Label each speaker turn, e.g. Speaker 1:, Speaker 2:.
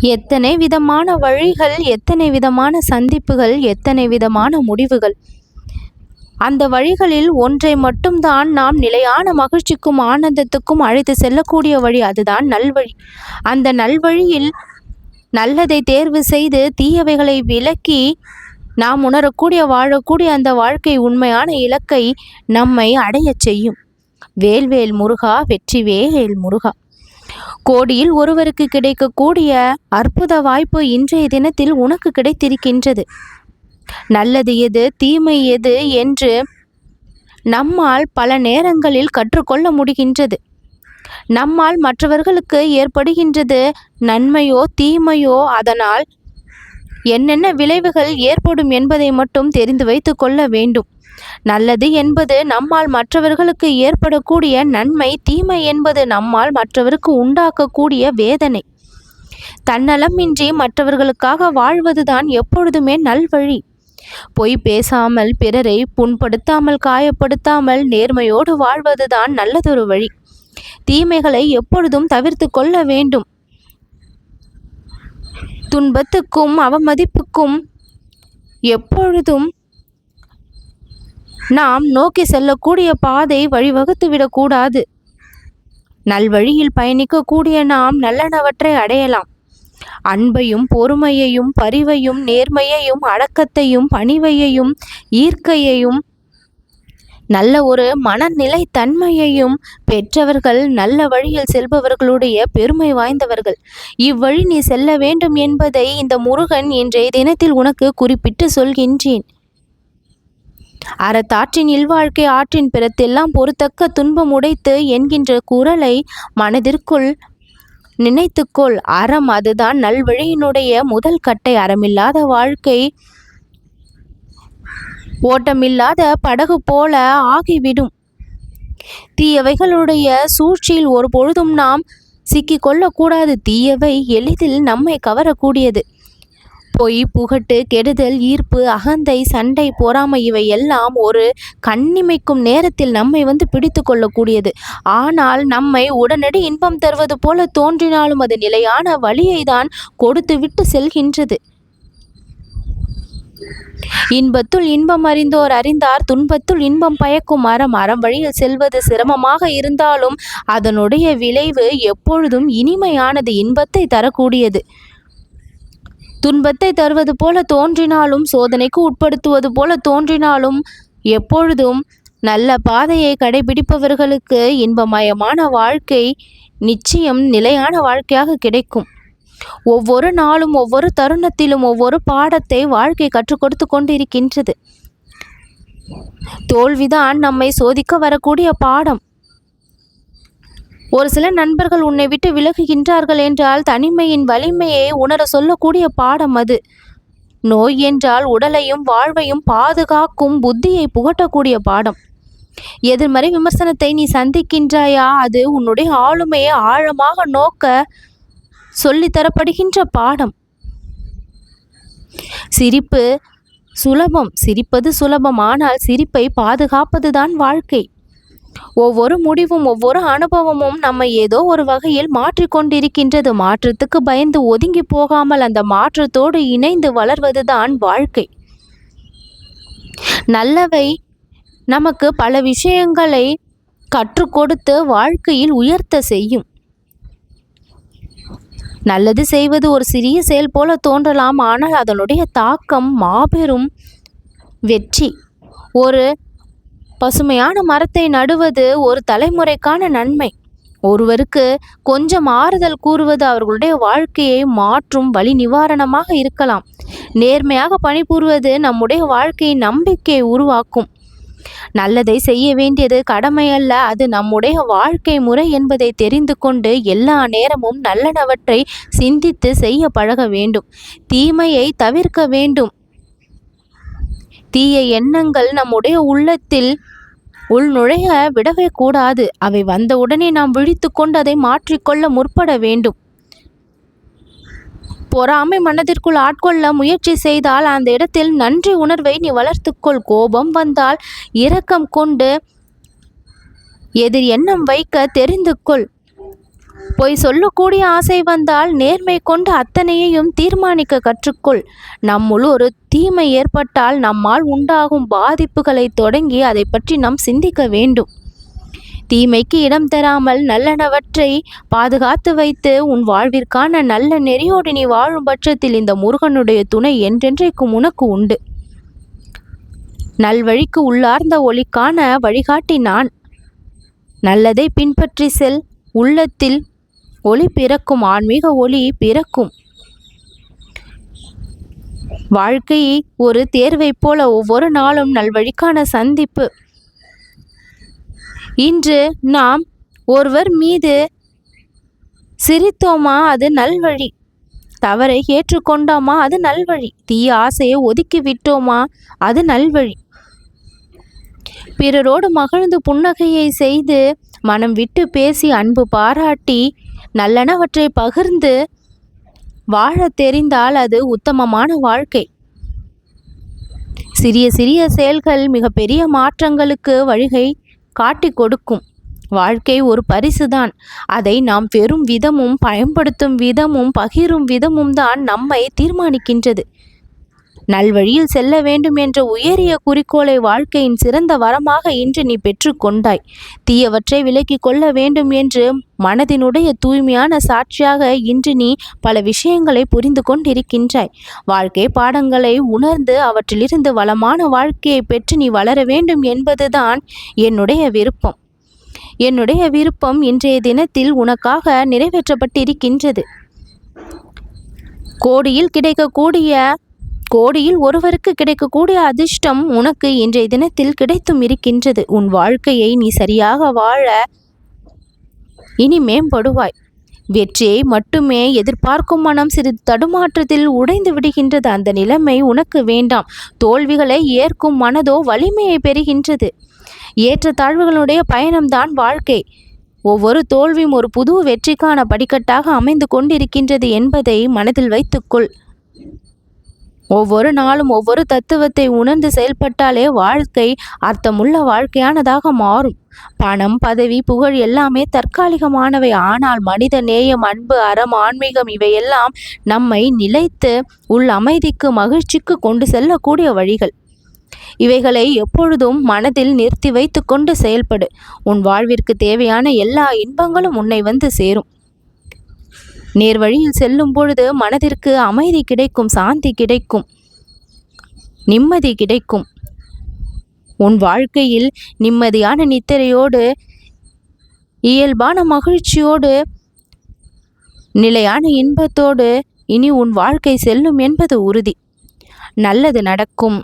Speaker 1: எத்தனை விதமான வழிகள் எத்தனை விதமான சந்திப்புகள் எத்தனை விதமான முடிவுகள். அந்த வழிகளில் ஒன்றை மட்டும்தான் நாம் நிலையான மகிழ்ச்சிக்கும் ஆனந்தத்துக்கும் அழைத்து செல்லக்கூடிய வழி அதுதான் நல்வழி. அந்த நல்வழியில் நல்லதை தேர்வு செய்து தீயவைகளை விலக்கி நாம் உணரக்கூடிய வாழக்கூடிய அந்த வாழ்க்கை உண்மையான இலக்கை நம்மை அடையச் செய்யும். வேல்வேல் முருகா வெற்றிவேல் முருகா. கோடியில் ஒருவருக்கு கிடைக்கக்கூடிய அற்புத வாய்ப்பு இன்றைய தினத்தில் உனக்கு கிடைத்திருக்கின்றது. நல்லது எது தீமை எது என்று நம்மால் பல நேரங்களில் கற்றுக்கொள்ள முடிகின்றது. நம்மால் மற்றவர்களுக்கு ஏற்படுகின்றது நன்மையோ தீமையோ அதனால் என்னென்ன விளைவுகள் ஏற்படும் என்பதை மட்டும் தெரிந்து வைத்து கொள்ள வேண்டும். நல்லது என்பது நம்மால் மற்றவர்களுக்கு ஏற்படக்கூடிய நன்மை தீமை என்பது நம்மால் மற்றவருக்கு உண்டாக்கக்கூடிய வேதனை. தன்னலமின்றி மற்றவர்களுக்காக வாழ்வதுதான் எப்பொழுதுமே நல்வழி பொய் பேசாமல் பிறரை புண்படுத்தாமல் காயப்படுத்தாமல் நேர்மையோடு வாழ்வதுதான் நல்லதொரு வழி. தீமைகளை எப்பொழுதும் தவிர்த்து கொள்ள வேண்டும். துன்பத்துக்கும் அவமதிப்புக்கும் எப்பொழுதும் நாம் நோக்கி செல்லக்கூடிய பாதை வழிவகுத்து விடக்கூடாது. நல்வழியில் பயணிக்கக்கூடிய நாம் நல்லனவற்றை அடையலாம். அன்பையும் பொறுமையையும் பரிவையும் நேர்மையையும் அடக்கத்தையும் பணிவையையும் ஈர்க்கையையும் நல்ல ஒரு மனநிலை தன்மையையும் பெற்றவர்கள் நல்ல வழியில் செல்பவர்களுடைய பெருமை வாய்ந்தவர்கள். இவ்வழி நீ செல்ல வேண்டும் என்பதை இந்த முருகன் இன்றைய தினத்தில் உனக்கு குறிப்பிட்டு சொல்கின்றேன். அறத்தாற்றின் இல்வாழ்க்கை ஆற்றின் பிறத்தெல்லாம் பொறுத்தக்க துன்பம் உடைத்து என்கின்ற குரலை மனதிற்குள் நினைத்துக்கொள். அறம் அதுதான் நல்வழியினுடைய முதல் கட்டை. அறமில்லாத வாழ்க்கை ஓட்டமில்லாத படகு போல ஆகிவிடும். தீயவைகளுடைய சூழ்ச்சியில் ஒரு பொழுதும் நாம் சிக்கிக்கொள்ளக்கூடாது. தீயவை எளிதில் நம்மை கவரக்கூடியது. பொய் புகட்டு கெடுதல் ஈர்ப்பு அகந்தை சண்டை பொறாமை இவை எல்லாம் ஒரு கண்ணிமைக்கும் நேரத்தில் நம்மை வந்து பிடித்து கொள்ளக்கூடியது. ஆனால் நம்மை உடனடி இன்பம் தருவது போல தோன்றினாலும் அது நிலையான வழியை தான் கொடுத்து விட்டு செல்கின்றது. இன்பத்துள் இன்பம் அறிந்தோர் அறிந்தார் துன்பத்துள் இன்பம் பயக்கும் மரம் அறம் வழியில் செல்வது சிரமமாக இருந்தாலும் அதனுடைய விளைவு எப்பொழுதும் இனிமையானது இன்பத்தை தரக்கூடியது. துன்பத்தை தருவது போல தோன்றினாலும் சோதனைக்கு உட்படுத்துவது போல தோன்றினாலும் எப்பொழுதும் நல்ல பாதையை கடைபிடிப்பவர்களுக்கு இன்பமயமான வாழ்க்கை நிச்சயம் நிலையான வாழ்க்கையாக கிடைக்கும். ஒவ்வொரு நாளும் ஒவ்வொரு தருணத்திலும் ஒவ்வொரு பாடத்தை வாழ்க்கை கற்றுக் கொடுத்து கொண்டிருக்கின்றது. தோல்விதான் நம்மை சோதிக்க வரக்கூடிய பாடம். ஒரு சில நண்பர்கள் உன்னை விட்டு விலகுகின்றார்கள் என்றால் தனிமையின் வலிமையை உணர சொல்லக்கூடிய பாடம் அது. நோய் என்றால் உடலையும் வாழ்வையும் பாதுகாக்கும் புத்தியை புகட்டக்கூடிய பாடம். எதிர்மறை விமர்சனத்தை நீ சந்திக்கின்றாயா? அது உன்னுடைய ஆளுமையை ஆழமாக நோக்க சொல்லித்தரப்படுகின்ற பாடம். சிரிப்பு சுலபம். சிரிப்பது சுலபம். ஆனால் சிரிப்பை பாதுகாப்பதுதான் வாழ்க்கை. ஒவ்வொரு முடிவும் ஒவ்வொரு அனுபவமும் நம்மை ஏதோ ஒரு வகையில் மாற்றிக்கொண்டிருக்கின்றது. மாற்றத்துக்கு பயந்து ஒதுங்கி போகாமல் அந்த மாற்றத்தோடு இணைந்து வளர்வதுதான் வாழ்க்கை. நல்லவை நமக்கு பல விஷயங்களை கற்றுக் கொடுத்து வாழ்க்கையில் உயர்த்த செய்யும். நல்லது செய்வது ஒரு சிறிய செயல் போல தோன்றலாம் ஆனால் அதனுடைய தாக்கம் மாபெரும் வெற்றி. ஒரு பசுமையான மரத்தை நடுவது ஒரு தலைமுறைக்கான நன்மை. ஒருவருக்கு கொஞ்சம் ஆறுதல் கூறுவது அவர்களுடைய வாழ்க்கையை மாற்றும் வழி நிவாரணமாக இருக்கலாம். நேர்மையாக பணிபுரிவது நம்முடைய வாழ்க்கையின் நம்பிக்கையை உருவாக்கும். நல்லதை செய்ய வேண்டியது கடமை அல்ல அது நம்முடைய வாழ்க்கை முறை என்பதை தெரிந்து கொண்டு எல்லா நேரமும் நல்லனவற்றை சிந்தித்து செய்ய பழக வேண்டும். தீமையை தவிர்க்க வேண்டும். தீய எண்ணங்கள் நம்முடைய உள்ளத்தில் உள் நுழைய விடவே கூடாது. அவை வந்தவுடனே நாம் விழித்து கொண்டு அதை மாற்றிக்கொள்ள முற்பட வேண்டும். பொறாமை மனதிற்குள் ஆட்கொள்ள முயற்சி செய்தால் அந்த இடத்தில் நன்றி உணர்வை நீ வளர்த்துக்கொள். கோபம் வந்தால் இரக்கம் கொண்டு எதிர் எண்ணம் வைக்க தெரிந்து கொள் பொய் சொல்லக்கூடிய ஆசை வந்தால் நேர்மை கொண்டு அத்தனையையும் தீர்மானிக்க கற்றுக்கொள். நம்முள் ஒரு தீமை ஏற்பட்டால் நம்மால் உண்டாகும் பாதிப்புகளை தொடங்கி அதை பற்றி நாம் சிந்திக்க வேண்டும். தீமைக்கு இடம் தராமல் நல்லனவற்றை பாதுகாத்து வைத்து உன் வாழ்விற்கான நல்ல நெறியோடு நீ வாழும் பட்சத்தில் இந்த முருகனுடைய துணை என்றென்றைக்கும் உனக்கு உண்டு. நல்வழிக்கு உள்ளார்ந்த ஒளிக்கான வழிகாட்டி நான். நல்லதை பின்பற்றி செல். உள்ளத்தில் ஒளி பிறக்கும் ஆன்மீக ஒளி பிறக்கும். வாழ்க்கையை ஒரு தேர்வை போல ஒவ்வொரு நாளும் நல்வழிக்கான சந்திப்பு. இன்று நாம் ஒருவர் மீது சிரித்தோமா அது நல்வழி. தவறை ஏற்றுக்கொண்டோமா அது நல்வழி. தீய ஆசையை ஒதுக்கி விட்டோமா அது நல்வழி. பிறரோடு மகிழ்ந்து புன்னகையை செய்து மனம் விட்டு பேசி அன்பு பாராட்டி நல்லனவற்றை பகிர்ந்து வாழ தெரிந்தால் அது உத்தமமான வாழ்க்கை. சிறிய சிறிய செயல்கள் மிகப்பெரிய மாற்றங்களுக்கு வழிகை காட்டிக் கொடுக்கும். வாழ்க்கை ஒரு பரிசுதான். அதை நாம் பெறும் விதமும் பயன்படுத்தும் விதமும் பகிரும் விதமும் தான் நம்மை தீர்மானிக்கின்றது. நல்வழியில் செல்ல வேண்டும் என்ற உயரிய குறிக்கோளை வாழ்க்கையின் சிறந்த வரமாக இன்று நீ பெற்றுக்கொண்டாய் தீயவற்றை விலக்கிக் கொள்ள வேண்டும் என்று மனதினுடைய தூய்மையான சாட்சியாக இன்று நீ பல விஷயங்களை புரிந்து கொண்டிருக்கின்றாய். வாழ்க்கை பாடங்களை உணர்ந்து அவற்றிலிருந்து வளமான வாழ்க்கையை பெற்று நீ வளர வேண்டும் என்பதுதான் என்னுடைய விருப்பம். என்னுடைய விருப்பம் இன்றைய தினத்தில் உனக்காக நிறைவேற்றப்பட்டிருக்கின்றது. கோடியில் கிடைக்கக்கூடிய கோடியில் ஒருவருக்கு கிடைக்கக்கூடிய அதிர்ஷ்டம் உனக்கு இன்றைய தினத்தில் கிடைத்தும் இருக்கின்றது. உன் வாழ்க்கையை நீ சரியாக வாழ இனி மேம்படுவாய். வெற்றியை மட்டுமே எதிர்பார்க்கும் மனம் சிறிது தடுமாற்றத்தில் உடைந்து விடுகின்றது. அந்த நிலைமை உனக்கு வேண்டாம். தோல்விகளை ஏற்கும் மனதோ வலிமையை பெறுகின்றது. ஏற்ற தாழ்வுகளுடைய பயணம்தான் வாழ்க்கை. ஒவ்வொரு தோல்வியும் ஒரு புது வெற்றிக்கான படிக்கட்டாக அமைந்து கொண்டிருக்கின்றது என்பதை மனதில் வைத்துக்கொள். ஒவ்வொரு நாளும் ஒவ்வொரு தத்துவத்தை உணர்ந்து செயல்பட்டாலே வாழ்க்கை அர்த்தமுள்ள வாழ்க்கையானதாக மாறும். பணம் பதவி புகழ் எல்லாமே தற்காலிகமானவை. ஆனால் மனித நேயம் அன்பு அறம் ஆன்மீகம் இவையெல்லாம் நம்மை நிலைத்து உள் அமைதிக்கு மகிழ்ச்சிக்கு கொண்டு செல்லக்கூடிய வழிகள். இவைகளை எப்பொழுதும் மனதில் நிறுத்தி வைத்து கொண்டு செயல்படு. உன் வாழ்விற்கு தேவையான எல்லா இன்பங்களும் உன்னை வந்து சேரும். நேர் வழியில் செல்லும் பொழுது மனதிற்கு அமைதி கிடைக்கும் சாந்தி கிடைக்கும் நிம்மதி கிடைக்கும். உன் வாழ்க்கையில் நிம்மதியான நித்திரையோடு இயல்பான மகிழ்ச்சியோடு நிலையான இன்பத்தோடு இனி உன் வாழ்க்கை செல்லும் என்பது உறுதி. நல்லது நடக்கும்.